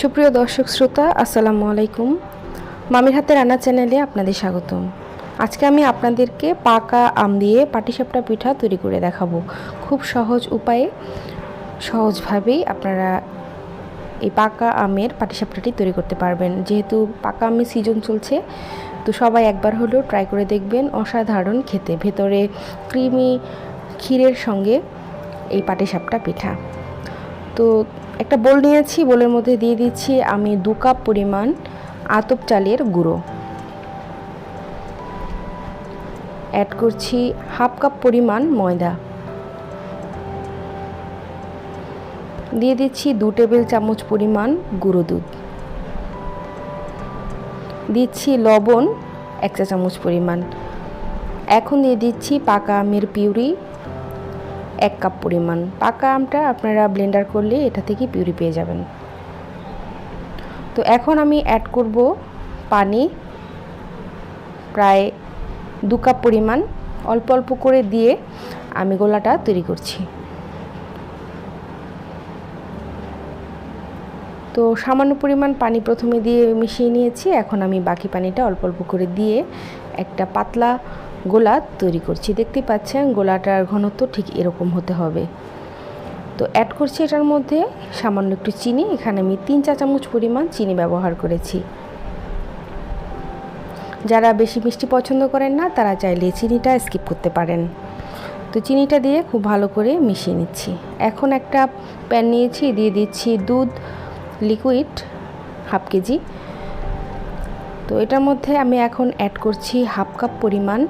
সুপ্রিয় দর্শক শ্রোতা, আসসালামু আলাইকুম। মামির হাতে রান্না চ্যানেলে আপনাদের স্বাগতম। আজকে আমি আপনাদেরকে পাকা আম দিয়ে পাটিসাপটা পিঠা তৈরি করে দেখাবো। খুব সহজ উপায়ে, সহজভাবেই আপনারা এই পাকা আমের পাটিসাপটাটি তৈরি করতে পারবেন। যেহেতু পাকা আমের সিজন চলছে, তো সবাই একবার হলেও ট্রাই করে দেখবেন অসাধারণ খেতে। ভেতরে ক্রিমি ক্ষীরের সঙ্গে এই পাটিসাপটা পিঠা। তো একটা বোল নিয়েছি, বোলের মধ্যে দিয়ে দিচ্ছি আমি দু কাপ পরিমাণ আতপ চালের গুঁড়ো। অ্যাড করছি হাফ কাপ পরিমাণ ময়দা। দিয়ে দিচ্ছি দু টেবিল চামচ পরিমাণ গুঁড়ো দুধ। দিচ্ছি লবণ এক চা চামচ পরিমাণ। এখন দিয়ে দিচ্ছি পাকা আমের পিউরি এক কাপ পরিমাণ। পাকা আমটা আপনারা ব্লেন্ডার করলে এটা থেকে পিউরি পেয়ে যাবেন। তো এখন আমি অ্যাড করব পানি, প্রায় দু কাপ পরিমাণ। অল্প অল্প করে দিয়ে আমি গোলাটা তৈরি করছি। তো সামান্য পরিমাণ পানি প্রথমে দিয়ে মিশিয়ে নিয়েছি। এখন আমি বাকি পানিটা অল্প অল্প করে দিয়ে একটা পাতলা গোলা তৈরি করছি। দেখতেই পাচ্ছেন, গোলাটার ঘনত্ব ঠিক এরকম হতে হবে। তো অ্যাড করছি এটার মধ্যে সামান্য একটু চিনি। এখানে আমি তিন চা চামচ পরিমাণ চিনি ব্যবহার করেছি। যারা বেশি মিষ্টি পছন্দ করেন না, তারা চাইলে চিনিটা স্কিপ করতে পারেন। তো চিনিটা দিয়ে খুব ভালো করে মিশিয়ে নিচ্ছি। এখন একটা প্যান নিয়েছি, দিয়ে দিচ্ছি দুধ লিকুইড হাফ কেজি। তো এটার মধ্যে আমি এখন অ্যাড করছি হাফ কাপ পরিমাণ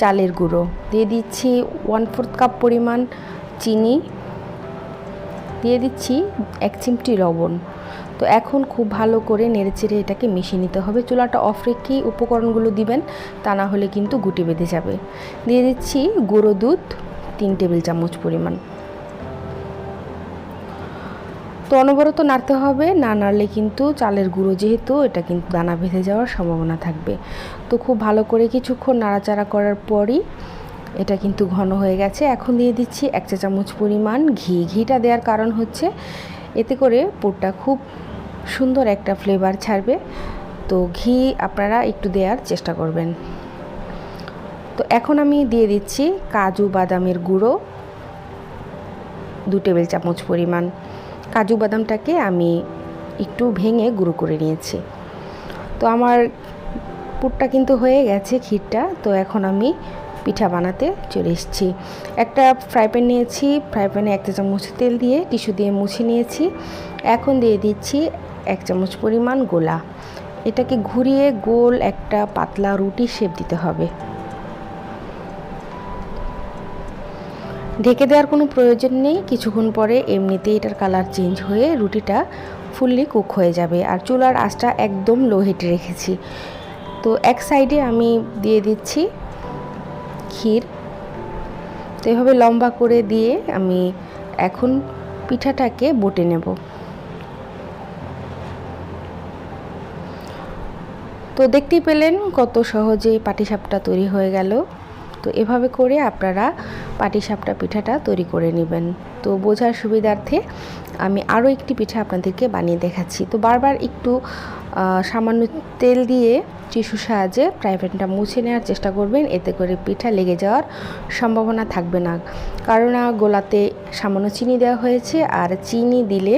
চালের গুঁড়ো। দিয়ে দিচ্ছি ওয়ান ফোর্থ কাপ পরিমাণ চিনি। দিয়ে দিচ্ছি এক চিমটি লবণ। তো এখন খুব ভালো করে নেড়েচেড়ে এটাকে মিশিয়ে নিতে হবে। চুলাটা অফ রেখেই উপকরণগুলো দিবেন, তা না হলে কিন্তু গুটি বেঁধে যাবে। দিয়ে দিচ্ছি গুঁড়ো দুধ, তিন টেবিল চামচ পরিমাণ। তো অনবরত নাড়তে হবে। না নাড়লে কিন্তু চালের গুঁড়ো যেহেতু, এটা কিন্তু দানা বেঁধে যাওয়ার সম্ভাবনা থাকবে। তো খুব ভালো করে কিছুক্ষণ নাড়াচাড়া করার পরই এটা কিন্তু ঘন হয়ে গেছে। এখন দিয়ে দিচ্ছি এক চা চামচ পরিমাণ ঘি। ঘিটা দেওয়ার কারণ হচ্ছে, এতে করে পুরটা খুব সুন্দর একটা ফ্লেভার ছাড়বে। তো ঘি আপনারা একটু দেওয়ার চেষ্টা করবেন। তো এখন আমি দিয়ে দিচ্ছি কাজু বাদামের গুঁড়ো, দু টেবিল চামচ পরিমাণ। কাজু বাদামটাকে আমি একটু ভেঙে গুঁড়ো করে নিয়েছি। তো আমার পুরটা কিন্তু হয়ে গেছে ক্ষীরটা, তো এখন আমি পিঠা বানাতে চলে এসেছি। একটা ফ্রাই প্যান নিয়েছি ফ্রাই প্যানে এক চামচ তেল দিয়ে টিস্যু দিয়ে মুছে নিয়েছি। এখন দিয়ে দিচ্ছি এক চামচ পরিমাণ গোলা। এটাকে ঘুরিয়ে গোল একটা পাতলা রুটি শেপ দিতে হবে। ঢেকে দেওয়ার কোনো প্রয়োজন নেই। কিছুক্ষণ পরে এমনিতেই এটার কালার চেঞ্জ হয়ে রুটিটা ফুললি কুক হয়ে যাবে আর চুলার আঁচটা একদম লো হিটে রেখেছি। তো এক সাইডে আমি দিয়ে দিচ্ছি ক্ষীর। তো এভাবে লম্বা করে দিয়ে আমি এখন পিঠাটাকে বটে নেব। তো দেখতেই পেলেন কত সহজে পাটিসাপটা তৈরি হয়ে গেল। তো এভাবে করে আপনারা পাটিসাপটা পিঠাটা তৈরি করে নেবেন। তো বোঝার সুবিধার্থে আমি আরও একটি পিঠা আপনাদেরকে বানিয়ে দেখাচ্ছি। তো বারবার একটু সামান্য তেল দিয়ে টিস্যুর সাহায্যে প্যানটা মুছে নেওয়ার চেষ্টা করবেন। এতে করে পিঠা লেগে যাওয়ার সম্ভাবনা থাকবে না। কারণ গোলাতে সামান্য চিনি দেওয়া হয়েছে আর চিনি দিলে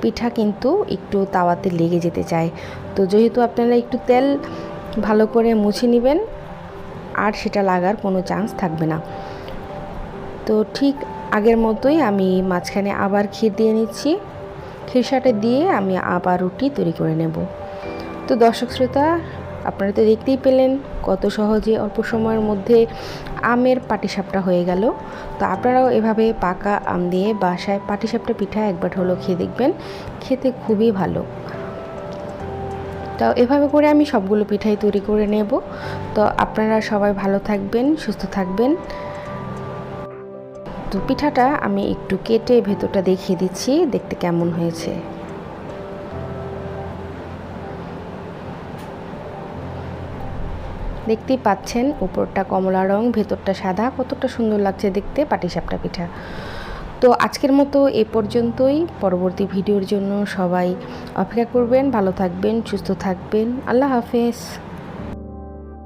পিঠা কিন্তু একটু তাওয়াতে লেগে যেতে চায়। তো যেহেতু আপনারা একটু তেল ভালো করে মুছে নেবেন আর সেটা লাগার কোনো চান্স থাকবে না। তো ঠিক আগের মতোই আমি মাঝখানে আবার ক্ষীর দিয়ে নিচ্ছি। ক্ষীরসাটা দিয়ে আমি আবার রুটি তৈরি করে নেব। তো দর্শক শ্রোতা, আপনারা তো দেখতেই পেলেন কত সহজে অল্প সময়ের মধ্যে আমের পাটিসাপটা হয়ে গেল। তো আপনারাও এভাবে পাকা আম দিয়ে বাসায় পাটিসাপটা পিঠা একবার হলো খেয়ে দেখবেন। খেতে খুবই ভালো। তো এভাবে করে আমি সবগুলো পিঠাই তৈরি করে নেব। তো আপনারা সবাই ভালো থাকবেন, সুস্থ থাকবেন। তো পিঠাটা আমি একটু কেটে ভেতরটা দেখিয়ে দিচ্ছি, দেখতে কেমন হয়েছে। দেখতেই পাচ্ছেন, উপরটা কমলা রং, ভেতরটা সাদা, কতটা সুন্দর লাগছে দেখতে পাটিসাপটা পিঠা। তো আজকের মতো এ পর্যন্তই। পরবর্তী ভিডিওর জন্য সবাই অপেক্ষা করবেন, ভালো থাকবেন, সুস্থ থাকবেন। আল্লাহ হাফেজ।